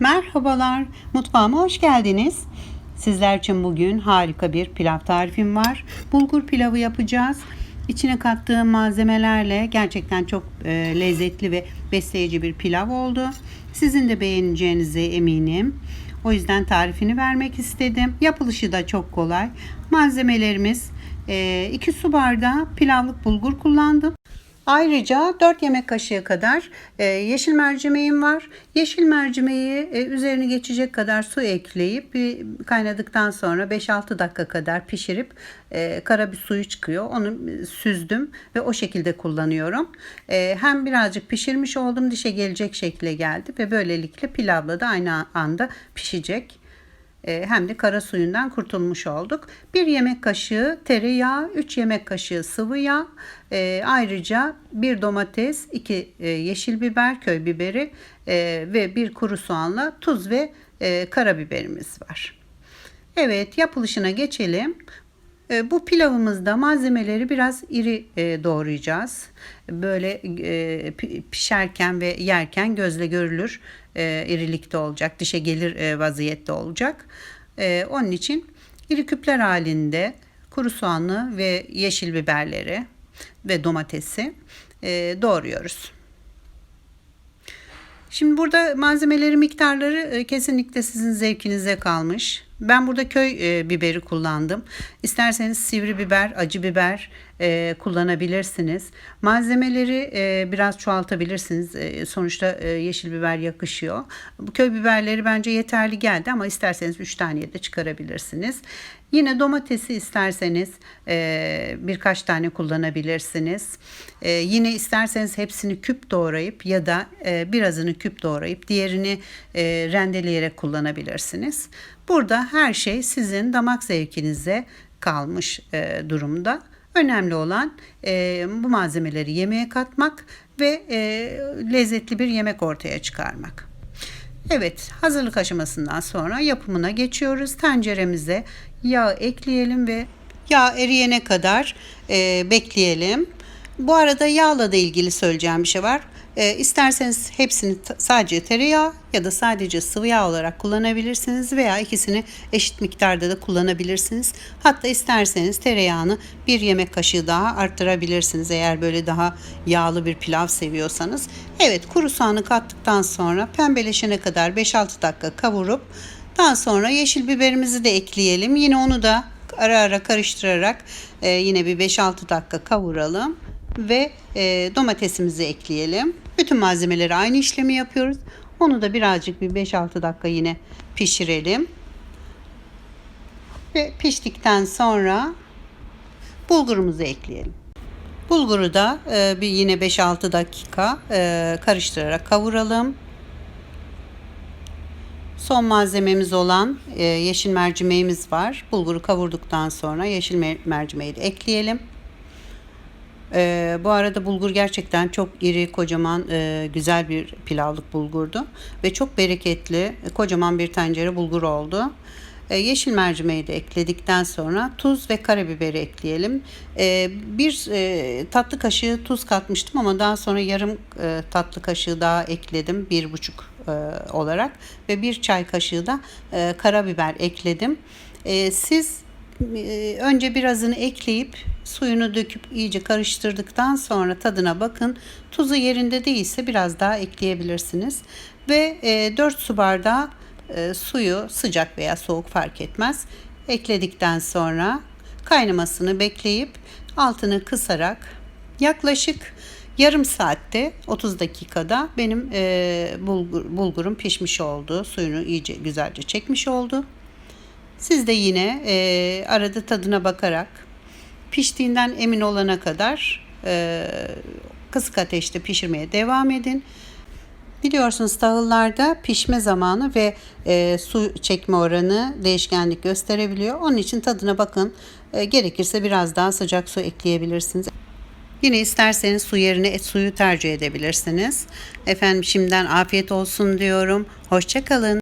Merhabalar, mutfağıma hoş geldiniz. Sizler için bugün harika bir pilav tarifim var. Bulgur pilavı yapacağız. İçine kattığım malzemelerle gerçekten çok e, lezzetli ve besleyici bir pilav oldu. Sizin de beğeneceğinize eminim. O yüzden tarifini vermek istedim. Yapılışı da çok kolay. Malzemelerimiz 2 su bardağı pilavlık bulgur kullandım. Ayrıca 4 yemek kaşığı kadar e, yeşil mercimeğim var. Yeşil mercimeği e, üzerine geçecek kadar su ekleyip kaynadıktan sonra 5-6 dakika kadar pişirip e, kara bir suyu çıkıyor. Onu süzdüm ve o şekilde kullanıyorum. Hem birazcık pişirmiş oldum dişe gelecek şekle geldi ve böylelikle pilavla da aynı anda pişecek. E, hem de kara suyundan kurtulmuş olduk. 1 yemek kaşığı tereyağı, 3 yemek kaşığı sıvı yağ, e, ayrıca bir domates, 2 yeşil biber, köy biberi e, ve bir kuru soğanla tuz ve karabiberimiz var. Evet yapılışına geçelim. Bu pilavımızda malzemeleri biraz iri doğrayacağız. Böyle pişerken ve yerken gözle görülür irilikte olacak, dişe gelir vaziyette olacak. Onun için iri küpler halinde kuru soğanlı ve yeşil biberleri ve domatesi doğruyoruz. Şimdi burada malzemeleri miktarları kesinlikle sizin zevkinize kalmış. Ben burada köy e, biberi kullandım. İsterseniz sivri biber, acı biber e, kullanabilirsiniz. Malzemeleri e, biraz çoğaltabilirsiniz. E, sonuçta e, yeşil biber yakışıyor. Bu köy biberleri bence yeterli geldi ama isterseniz 3 taneye de çıkarabilirsiniz. Yine domatesi isterseniz e, birkaç tane kullanabilirsiniz. E, yine isterseniz hepsini küp doğrayıp ya da e, birazını küp doğrayıp diğerini e, rendeleyerek kullanabilirsiniz. Burada her şey sizin damak zevkinize kalmış e, durumda. Önemli olan e, bu malzemeleri yemeğe katmak ve e, lezzetli bir yemek ortaya çıkarmak. Evet hazırlık aşamasından sonra yapımına geçiyoruz. Tenceremize yağ ekleyelim ve yağ eriyene kadar e, bekleyelim. Bu arada yağla da ilgili söyleyeceğim bir şey var. E, isterseniz hepsini sadece tereyağı ya da sadece sıvı yağ olarak kullanabilirsiniz veya ikisini eşit miktarda da kullanabilirsiniz. Hatta isterseniz tereyağını bir yemek kaşığı daha arttırabilirsiniz eğer böyle daha yağlı bir pilav seviyorsanız. Evet kuru soğanı kattıktan sonra pembeleşene kadar 5-6 dakika kavurup daha sonra yeşil biberimizi de ekleyelim. Yine onu da ara ara karıştırarak e, yine bir 5-6 dakika kavuralım ve e, domatesimizi ekleyelim. Bütün malzemeleri aynı işlemi yapıyoruz. Onu da birazcık bir 5-6 dakika yine pişirelim. Ve piştikten sonra bulgurumuzu ekleyelim. Bulguru da e, bir yine 5-6 dakika e, karıştırarak kavuralım. Son malzememiz olan e, yeşil mercimeğimiz var. Bulguru kavurduktan sonra yeşil mercimeği de ekleyelim. Ee, bu arada bulgur gerçekten çok iri, kocaman, e, güzel bir pilavlık bulgurdu. Ve çok bereketli, kocaman bir tencere bulgur oldu. E, yeşil mercimeği de ekledikten sonra tuz ve karabiberi ekleyelim. E, bir e, tatlı kaşığı tuz katmıştım ama daha sonra yarım e, tatlı kaşığı daha ekledim. Bir buçuk e, olarak. Ve bir çay kaşığı da e, karabiber ekledim. E, siz önce birazını ekleyip suyunu döküp iyice karıştırdıktan sonra tadına bakın. Tuzu yerinde değilse biraz daha ekleyebilirsiniz. Ve 4 e, su bardağı e, suyu sıcak veya soğuk fark etmez. Ekledikten sonra kaynamasını bekleyip altını kısarak yaklaşık yarım saatte 30 dakikada benim bulgur, bulgurum pişmiş oldu. Suyunu iyice güzelce çekmiş oldu. Siz de yine e, arada tadına bakarak piştiğinden emin olana kadar e, kısık ateşte pişirmeye devam edin. Biliyorsunuz tahıllarda pişme zamanı ve e, su çekme oranı değişkenlik gösterebiliyor. Onun için tadına bakın. E, gerekirse biraz daha sıcak su ekleyebilirsiniz. Yine isterseniz su yerine et suyu tercih edebilirsiniz. Efendim şimdiden afiyet olsun diyorum. Hoşçakalın.